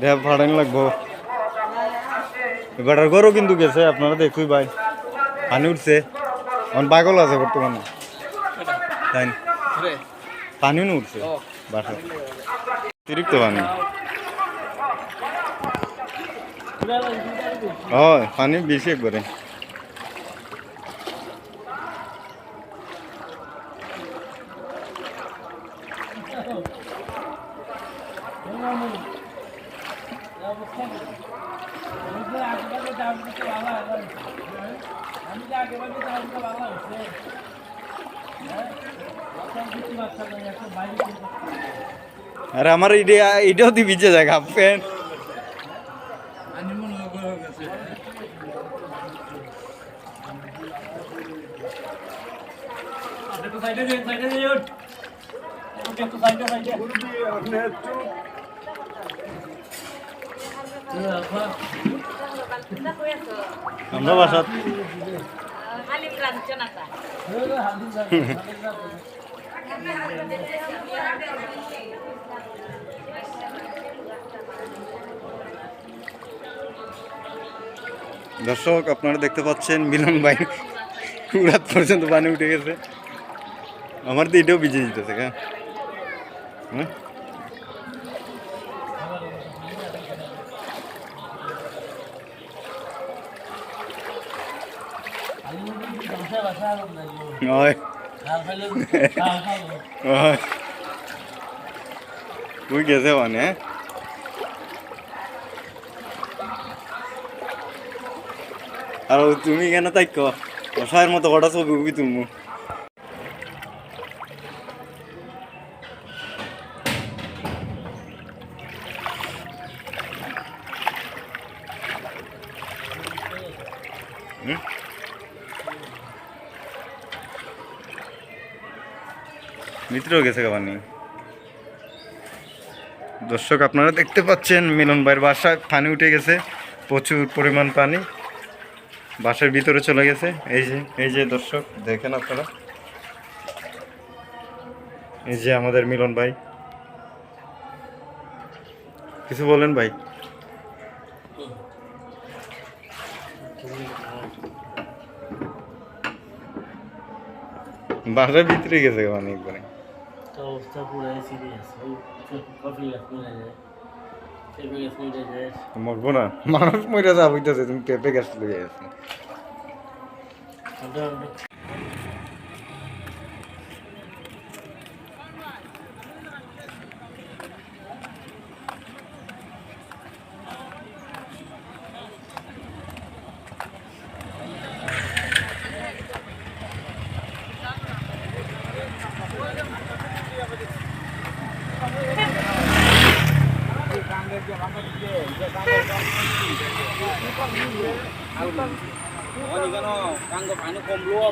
দেহ ভাড়ান লাগবো। এবার গরু কিন্তু গেছে, আপনারা দেখুই ভাই। পানি উঠছে। এখন পাগল আছে বর্তমানে। পানিও না? উঠছে। বাসা। অতিরিক্ত পানি হয় পানি বেশি একবারে। আরে আমার ইডে এটাও দি ভিজে যায় হাফ প্যান্ট আমরা বাসাত হালিম রাঁধছো না তা দর্শক, আপনারা দেখতে পাচ্ছেন মিলন ভাই রাত পর্যন্ত পানি উঠে গেছে। আমার তো এটাও ভিজে যেতেছে হ্যাঁ? হ্যাঁ হয় তুই গেছে মানে? আর তুমি কেন তাই অসহায়ের মতো কটা ছবি উবি তুলমু ভিতরেও গেছে পানি দর্শক, আপনারা দেখতে পাচ্ছেন, মিলন ভাইয়ের বাসায় পানি উঠে গেছে, প্রচুর পরিমাণ পানি। বাসার ভিতরে চলে গেছে। এই যে এই যে দর্শক, দেখেন আপনারা। এই যে আমাদের মিলন ভাই। কিছু বলেন ভাই। বাসার ভিতরে গেছে একবারে। মরবো না মানুষ মরে যা হইতেছে তুমি পেঁপে গাছ গেছে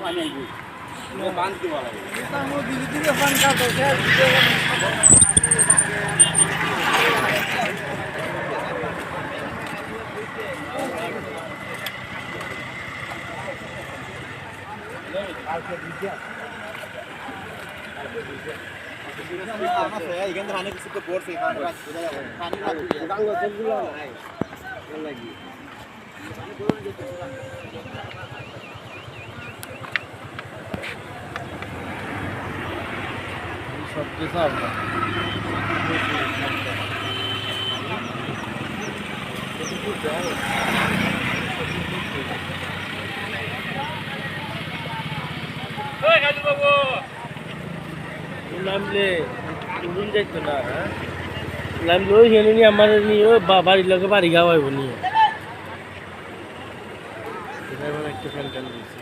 পানি আইবি বান্ধ দিব লাগে এখানে পানি কিছু তো পড়ছে পানি কাঙ্গ জলগুলো নাই লাগি সব কিছু আমরা নামলে না নামলে ওই হেনে নিয়ে আমার নিয়ে বাড়ির লোকে বাড়ি গাওয়াইব নিয়ে এটা আমার একটা দিয়েছে?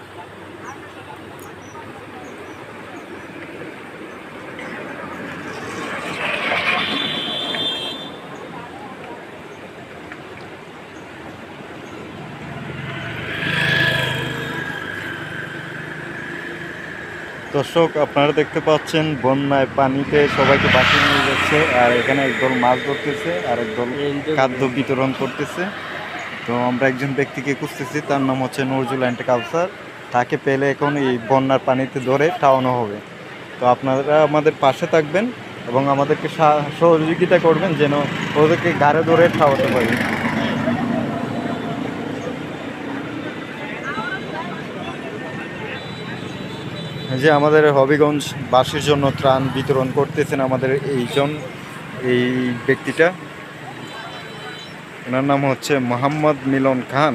দর্শক আপনারা দেখতে পাচ্ছেন বন্যায় পানিতে সবাইকে বাঁচিয়ে নিয়ে যাচ্ছে আর এখানে একদল মাছ ধরতেছে আর একদল খাদ্য বিতরণ করতেছে। তো আমরা একজন ব্যক্তিকে খুঁজতেছি, তার নাম হচ্ছে নজরুল অ্যান্ড তাকে পেলে এখন এই বন্যার পানিতে ধরে টাওয়ানো হবে। তো আপনারা আমাদের পাশে থাকবেন এবং আমাদেরকে সহযোগিতা করবেন যেন ওদেরকে গাড়ে ধরে ঠাওয়াতে পারি। যে আমাদের হবিগঞ্জ বাসীর জন্য ত্রাণ বিতরণ করতেছেন আমাদের এইজন, এই ব্যক্তিটা। ওনার নাম হচ্ছে মোহাম্মদ মিলন খান।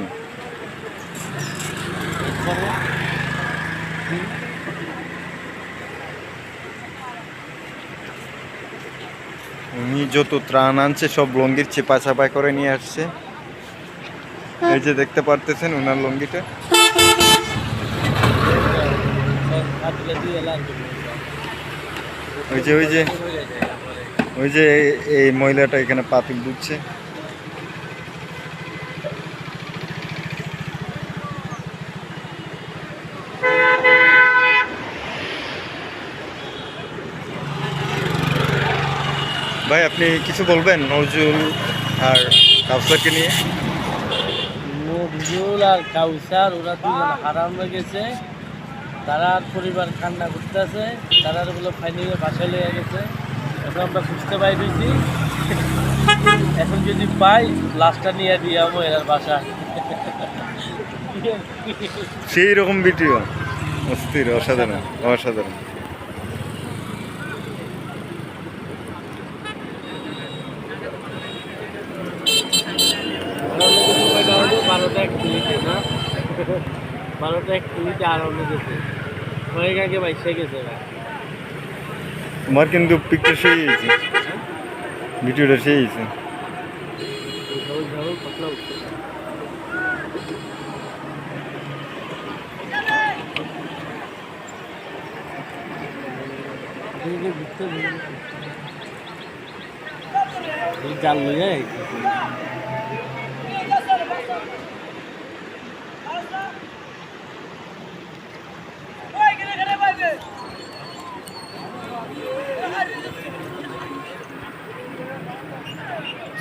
উনি যত ত্রাণ আনছে, সব লঙ্গির চেপা চাপা করে নিয়ে আসছে। এই যে দেখতে পারতেছেন ওনার লঙ্গিটা। ওই যে ওই যে ওই যে এই- মহিলাটা এখানে পাতিল দুধছে ভাই আপনি কিছু বলবেন নজরুল আর কাউসারকে নিয়ে? নজরুল আর কাউসার ওরা দুজন হারাম হয়ে গেছে। তারা পরিবার কান্না করতেছে। তারা বলে ফাইনালে বাসায় লেগে গেছে। এখন আমরা খুঁজতে পাই দিয়েছি এখন যদি পাই লাস্টটা নিয়ে দিয়ে আমো এর বাসা। সেই রকম ভিডিও অস্থির অসাধারণ অসাধারণ। মিনিটে না? বারোটা এক মিনিটে আর অন্য গেছে অনেক আগে বাইসে গেছে। তোমার কিন্তু পিকচার সেই হয়েছে। ভিডিওটা সেই হয়েছে। জাল লই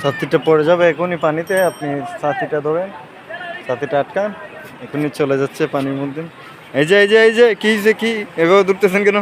ছাতিটা পড়ে যাবে এখনই পানিতে, আপনি ছাতিটা ধরেন, ছাতিটা আটকান, এখনই চলে যাচ্ছে পানির মধ্যে। এই যে এই যে এই যে, কি যে, কি? এভাবে দূরতেছেন কেন?